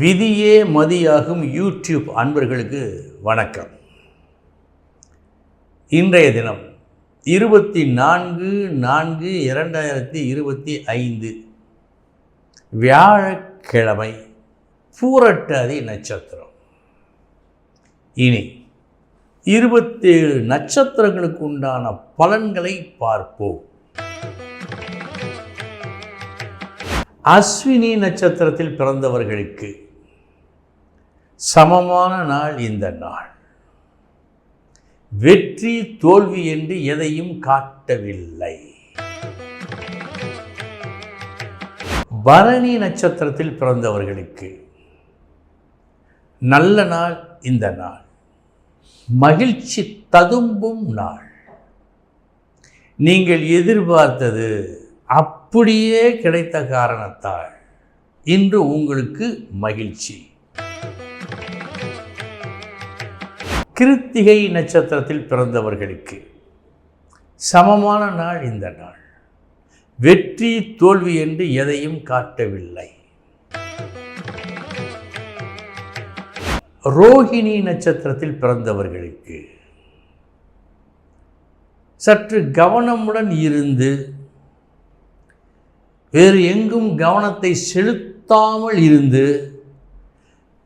விதியே மதியாகும் யூடியூப் அன்பர்களுக்கு வணக்கம். இன்றைய தினம் இருபத்தி நான்கு நான்கு இரண்டாயிரத்தி இருபத்தி ஐந்து வியாழக்கிழமை பூரட்டாதி நட்சத்திரம். இனி இருபத்தேழு நட்சத்திரங்களுக்கு உண்டான பலன்களை பார்ப்போம். அஸ்வினி நட்சத்திரத்தில் பிறந்தவர்களுக்கு சமமான நாள் இந்த நாள். வெற்றி தோல்வி என்று எதையும் காட்டவில்லை. பரணி நட்சத்திரத்தில் பிறந்தவர்களுக்கு நல்ல நாள் இந்த நாள். மகிழ்ச்சி ததும்பும் நாள். நீங்கள் எதிர்பார்த்தது அப்படியே கிடைத்த காரணத்தால் இன்று உங்களுக்கு மகிழ்ச்சி. கிருத்திகை நட்சத்திரத்தில் பிறந்தவர்களுக்கு சமமான நாள் இந்த நாள். வெற்றி தோல்வி என்று எதையும் காட்டவில்லை. ரோஹிணி நட்சத்திரத்தில் பிறந்தவர்களுக்கு சற்று கவனமுடன் இருந்து வேறு எங்கும் கவனத்தை செலுத்தாமல் இருந்து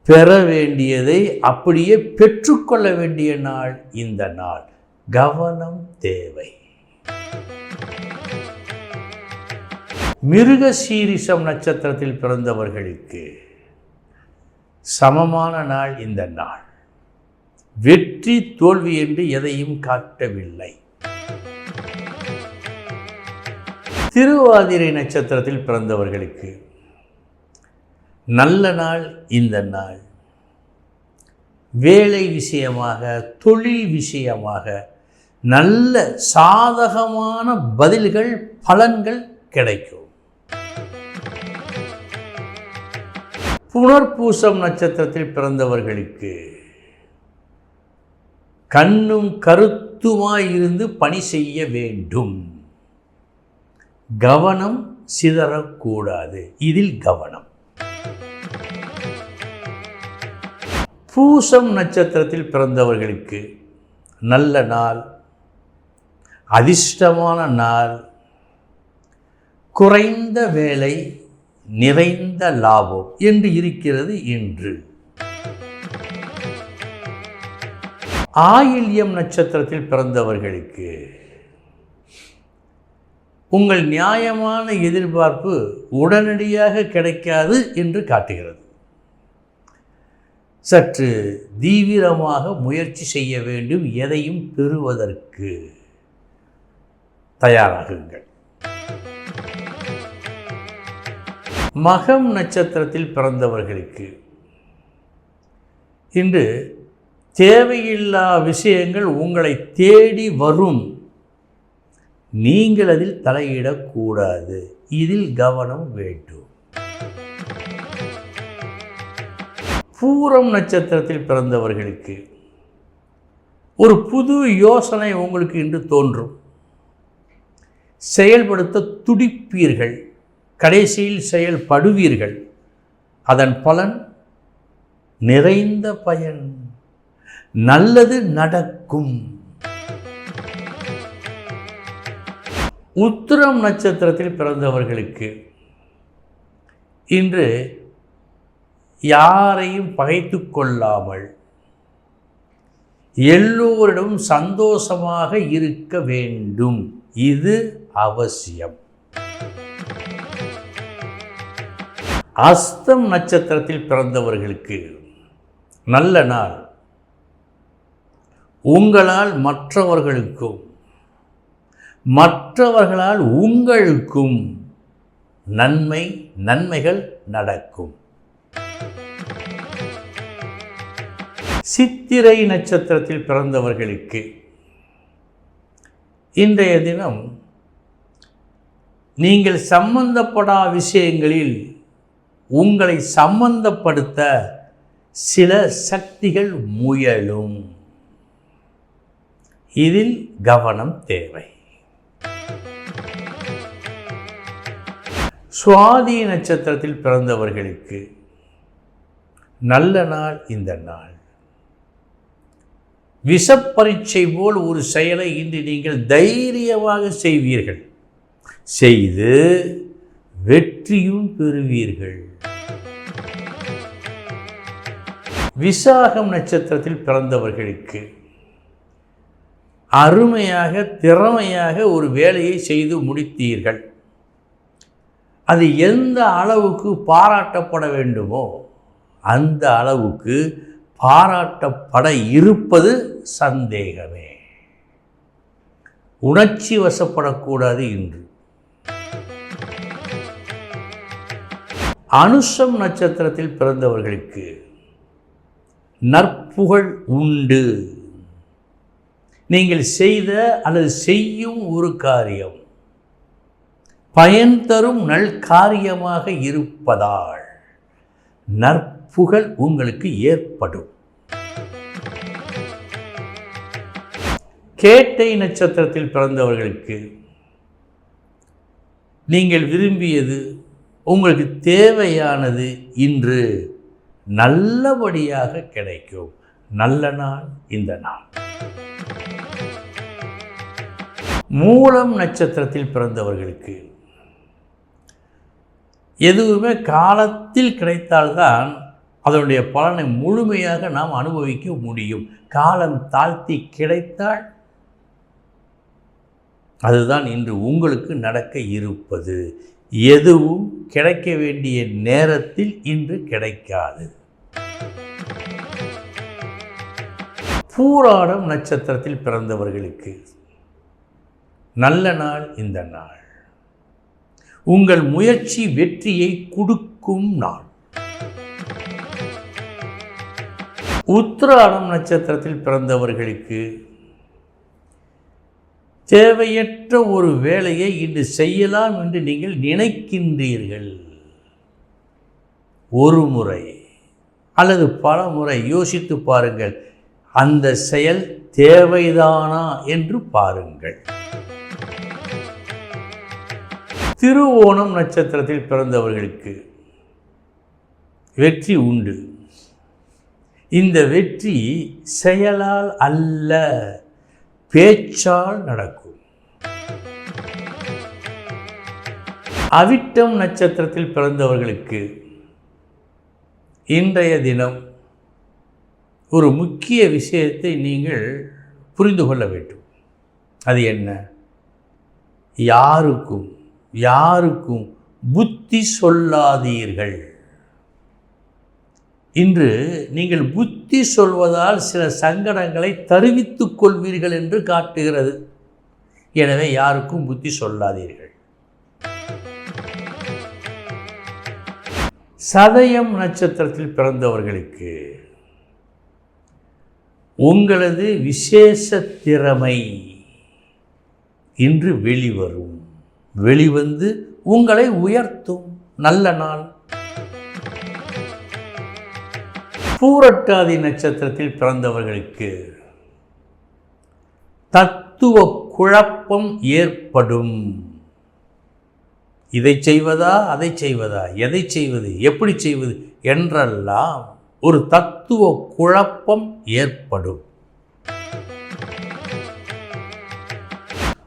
பெற வேண்டியதை அப்படியே பெற்றுக்கொள்ள வேண்டிய நாள் இந்த நாள். கவனம் தேவை. மிருக சீரிஷம் நட்சத்திரத்தில் பிறந்தவர்களுக்கு சமமான நாள் இந்த நாள். வெற்றி தோல்வி என்று எதையும் காட்டவில்லை. திருவாதிரை நட்சத்திரத்தில் பிறந்தவர்களுக்கு நல்ல நாள் இந்த நாள். வேலை விஷயமாக தொழில் விஷயமாக நல்ல சாதகமான பதில்கள் பலன்கள் கிடைக்கும். புனர்பூசம் நட்சத்திரத்தில் பிறந்தவர்களுக்கு கண்ணும் கருத்துமாய் இருந்து பணி செய்ய வேண்டும். கவனம் சிதறக்கூடாது. இதில் கவனம். பூசம் நட்சத்திரத்தில் பிறந்தவர்களுக்கு நல்ல நாள் அதிர்ஷ்டமான நாள் குறைந்த வேலை நிறைந்த லாபம் என்று இருக்கிறது இன்று. ஆயில்யம் நட்சத்திரத்தில் பிறந்தவர்களுக்கு உங்கள் நியாயமான எதிர்பார்ப்பு உடனடியாக கிடைக்காது என்று காட்டுகிறது. சற்று தீவிரமாக முயற்சி செய்ய வேண்டும் எதையும் பெறுவதற்கு. தயாராகுங்கள். மகம் நட்சத்திரத்தில் பிறந்தவர்களுக்கு. இன்று தேவையில்லா விஷயங்கள் உங்களை தேடி வரும். நீங்கள் அதில் தலையிடக்கூடாது. இதில் கவனம் வேண்டும். பூரம் நட்சத்திரத்தில் பிறந்தவர்களுக்கு ஒரு புது யோசனை உங்களுக்கு இன்று தோன்றும். செயல்படுத்த துடிப்பீர்கள். கடைசியில் செயல்படுவீர்கள். அதன் பலன் நிறைந்த பயன். நல்லது நடக்கும். உத்திரம் நட்சத்திரத்தில் பிறந்தவர்களுக்கு இன்று யாரையும் பகைத்து கொள்ளாமல் எல்லோரிடம் சந்தோஷமாக இருக்க வேண்டும். இது அவசியம். அஸ்தம் நட்சத்திரத்தில் பிறந்தவர்களுக்கு நல்ல நாள். உங்களால் மற்றவர்களுக்கும் மற்றவர்களால் உங்களுக்கும் நன்மை நன்மைகள் நடக்கும். சித்திரை நட்சத்திரத்தில் பிறந்தவர்களுக்கு. இன்றைய தினம் நீங்கள் சம்பந்தப்படா விஷயங்களில் உங்களை சம்பந்தப்படுத்த சில சக்திகள் முயலும். இதில் கவனம் தேவை. சுவாதி நட்சத்திரத்தில் பிறந்தவர்களுக்கு நல்ல நாள் இந்த நாள். விஷப்பரீட்சை போல் ஒரு செயலை இன்று நீங்கள் தைரியமாக செய்வீர்கள். செய்து வெற்றியும் பெறுவீர்கள். விசாகம் நட்சத்திரத்தில் பிறந்தவர்களுக்கு அருமையாக திறமையாக ஒரு வேலையை செய்து முடித்தீர்கள். அது எந்த அளவுக்கு பாராட்டப்பட வேண்டுமோ அந்த அளவுக்கு பாராட்டப்பட இருப்பது சந்தேகமே. உணர்ச்சி வசப்படக்கூடாது இன்று. அனுஷம் நட்சத்திரத்தில் பிறந்தவர்களுக்கு நற்புகழ் உண்டு. நீங்கள் செய்த அல்லது செய்யும் ஒரு காரியம் பயன் தரும் நல் காரியமாக இருப்பதால் நற்புகழ் உங்களுக்கு ஏற்படும். கேட்டை நட்சத்திரத்தில் பிறந்தவர்களுக்கு நீங்கள் விரும்பியது உங்களுக்கு தேவையானது இன்று நல்லபடியாக கிடைக்கும். நல்ல நாள் இந்த நாள். மூலம் நட்சத்திரத்தில் பிறந்தவர்களுக்கு எதுவுமே காலத்தில் கிடைத்தால்தான் அதனுடைய பலனை முழுமையாக நாம் அனுபவிக்க முடியும். காலம் தாழ்த்தி கிடைத்தால் அதுதான் இன்று உங்களுக்கு நடக்க இருப்பது. எதுவும் கிடைக்க வேண்டிய நேரத்தில் இன்று கிடைக்காது. பூராடம் நட்சத்திரத்தில் பிறந்தவர்களுக்கு நல்ல நாள் இந்த நாள். உங்கள் முயற்சி வெற்றியை கொடுக்கும் நாள். உத்திராடம் நட்சத்திரத்தில் பிறந்தவர்களுக்கு தேவையற்ற ஒரு வேலையை இன்று செய்யலாம் என்று நீங்கள் நினைக்கின்றீர்கள். ஒரு முறை அல்லது பல முறை யோசித்து பாருங்கள். அந்த செயல் தேவைதானா என்று பாருங்கள். திருவோணம் நட்சத்திரத்தில் பிறந்தவர்களுக்கு வெற்றி உண்டு. இந்த வெற்றி செயலால் அல்ல பேச்சால் நடக்கும். அவிட்டம் நட்சத்திரத்தில் பிறந்தவர்களுக்கு இன்றைய தினம் ஒரு முக்கிய விஷயத்தை நீங்கள் புரிந்து கொள்ள வேண்டும். அது என்ன? யாருக்கும் யாருக்கும் புத்தி சொல்லாதீர்கள். இன்று நீங்கள் புத்தி சொல்வதால் சில சங்கடங்களை தருவித்துக் கொள்வீர்கள் என்று காட்டுகிறது. எனவே யாருக்கும் புத்தி சொல்லாதீர்கள். சதயம் நட்சத்திரத்தில் பிறந்தவர்களுக்கு உங்களது விசேஷ திறமை இன்று வெளிவரும். வெளிவந்து உங்களை உயர்த்தும். நல்ல நாள். பூரட்டாதி நட்சத்திரத்தில் பிறந்தவர்களுக்கு தத்துவ குழப்பம் ஏற்படும். இதை செய்வதா அதை செய்வதா எதை செய்வது எப்படி செய்வது என்றெல்லாம் ஒரு தத்துவ குழப்பம் ஏற்படும்.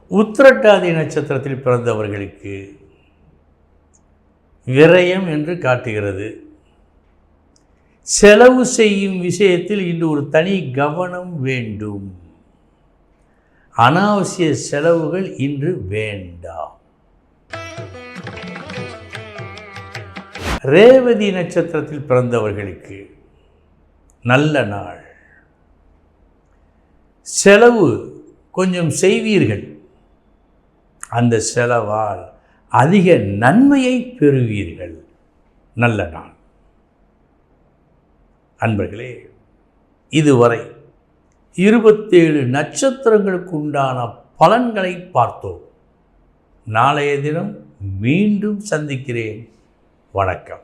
உத்திரட்டாதி நட்சத்திரத்தில் பிறந்தவர்களுக்கு விரயம் என்று காட்டுகிறது. செலவு செய்யும் விஷயத்தில் இன்று ஒரு தனி கவனம் வேண்டும். அனாவசிய செலவுகள் இன்று வேண்டாம். ரேவதி நட்சத்திரத்தில் பிறந்தவர்களுக்கு நல்ல நாள். செலவு கொஞ்சம் செய்வீர்கள். அந்த செலவால் அதிக நன்மையை பெறுவீர்கள். நல்ல நாள். அன்பர்களே இதுவரை இருபத்தேழு நட்சத்திரங்களுக்கு உண்டான பலன்களை பார்த்தோம். நாளைய தினம் மீண்டும் சந்திக்கிறேன். வணக்கம்.